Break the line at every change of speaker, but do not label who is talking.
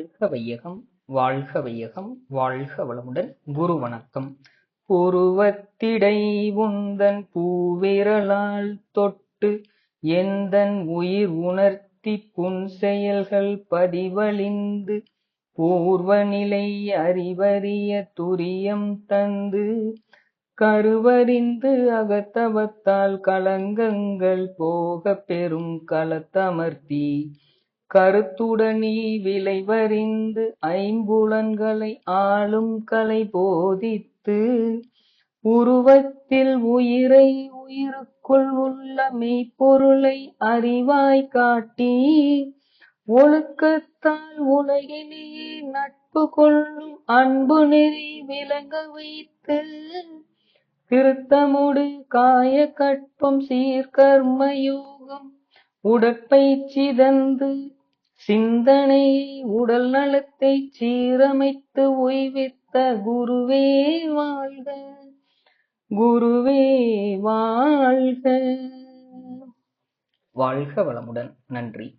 வாழ்க வையகம் வாழ்க வையகம் வாழ்க வளமுடன் குரு வணக்கம். புருவத்திடை உந்தன் பூவிரலால் தொட்டு எந்தன் உயிர் உணர்த்தி புன் செயல்கள் பதிவழிந்து பூர்வநிலை அறிவறிய துரியம் தந்து கருவறிந்து அகத்தவத்தால் கலங்கங்கள் போக பெரும் கலத்தமர்த்தி கருத்துடனி விளைவறிந்து ஐம்புலன்களை ஆளும் கலை போதித்து உருவத்தில் உயிரை உயிருக்குள் உள்ள மெய்ப்பொருளை அறிவாய் காட்டி ஒழுக்கத்தால் உலகிலேயே நட்பு கொள்ளும் அன்பு நெறி விளங்க வைத்து திருத்தமுடு காய கற்பம் சீர்கர்ம யோகம் உடற்பயிற்சி தந்து சிந்தனையை உடல் நலத்தை சீரமைத்து ஓய்வித்த குருவே வாழ்க குருவே வாழ்க. வாழ்க வளமுடன். நன்றி.